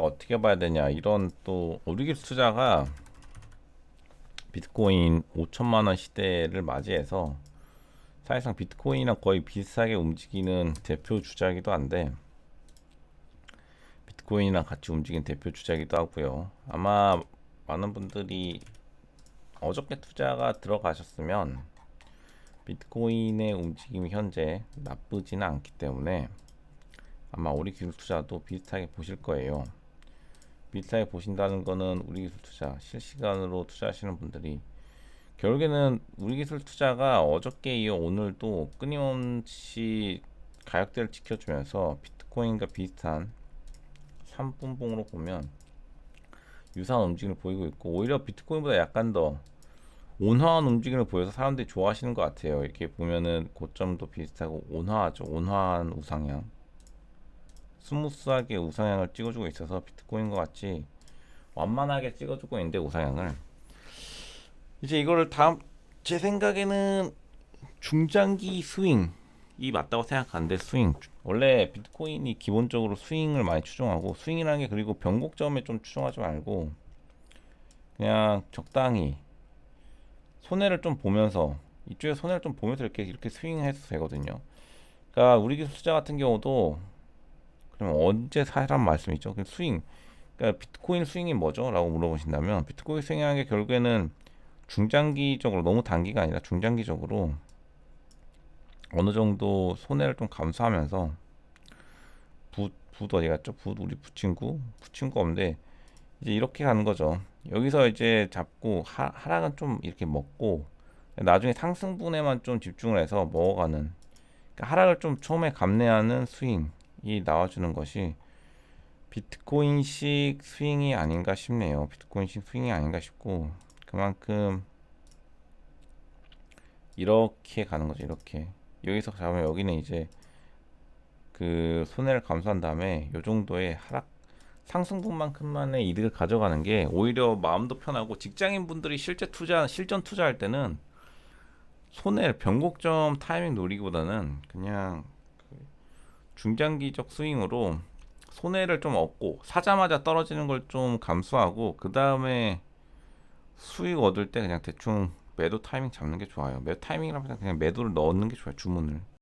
어떻게 봐야 되냐 이런 또 기술 투자가 비트코인 5천만 원 시대를 맞이해서 사실상 비트코인이랑 거의 비슷하게 움직이는 대표 주자이기도 한데 비트코인이랑 같이 움직이는 대표 주자이기도 하고요. 아마 많은 분들이 어저께 투자가 들어가셨으면 비트코인의 움직임이 현재 나쁘지는 않기 때문에 아마 우리 기술 투자도 비슷하게 보실 거예요. 비슷하게 보신다는 거는 우리 기술 투자 실시간으로 투자하시는 분들이 결국에는 우리 기술 투자가 어저께 이어 오늘도 끊임없이 가격대를 지켜주면서 비트코인과 비슷한 3분봉으로 보면 유사한 움직임을 보이고 있고 오히려 비트코인보다 약간 더 온화한 움직임을 보여서 사람들이 좋아하시는 것 같아요. 이렇게 보면은 고점도 비슷하고 온화하죠. 온화한 우상향. 스무스하게 우상향을 찍어주고 있어서 비트코인과 같이 완만하게 찍어주고 있는데 우상향을 이제 이거를 다음 제 생각에는 중장기 스윙이 맞다고 생각하는데 스윙 원래 비트코인이 기본적으로 스윙을 많이 추종하고 스윙이라는 게 그리고 변곡점에 좀 추종하지 말고 그냥 적당히 손해를 좀 보면서 이쪽에 손해를 좀 보면서 이렇게 이렇게 스윙해도 되거든요. 그러니까 우리 기술 투자 같은 경우도 그러면 언제 사람 말씀이죠? 그 스윙. 그러니까 비트코인 스윙이 뭐죠? 라고 물어보신다면 비트코인 스윙이라는 게 결국에는 중장기적으로 너무 단기가 아니라 중장기적으로 어느 정도 손해를 좀 감수하면서 붓, 붓 어디 갔죠? 붓 우리 부친구? 부친구 없는데 이제 이렇게 가는 거죠. 여기서 이제 잡고 하, 하락은 좀 이렇게 먹고 나중에 상승분에만 좀 집중을 해서 먹어가는 그러니까 하락을 좀 처음에 감내하는 스윙 이 나와주는 것이 비트코인식 스윙이 아닌가 싶네요. 비트코인식 스윙이 아닌가 싶고 그만큼 이렇게 가는 거죠. 이렇게 여기서 잡으면 여기는 이제 그 손해를 감수한 다음에 요 정도의 하락 상승분만큼만의 이득을 가져가는 게 오히려 마음도 편하고 직장인 분들이 실제 투자 실전 투자할 때는 손해 변곡점 타이밍 노리기보다는 그냥 그 중장기적 스윙으로 손해를 좀 얻고 사자마자 떨어지는 걸 좀 감수하고 그 다음에 수익 얻을 때 그냥 대충 매도 타이밍 잡는 게 좋아요. 매도 타이밍이라면 그냥 매도를 넣는 게 좋아요. 주문을.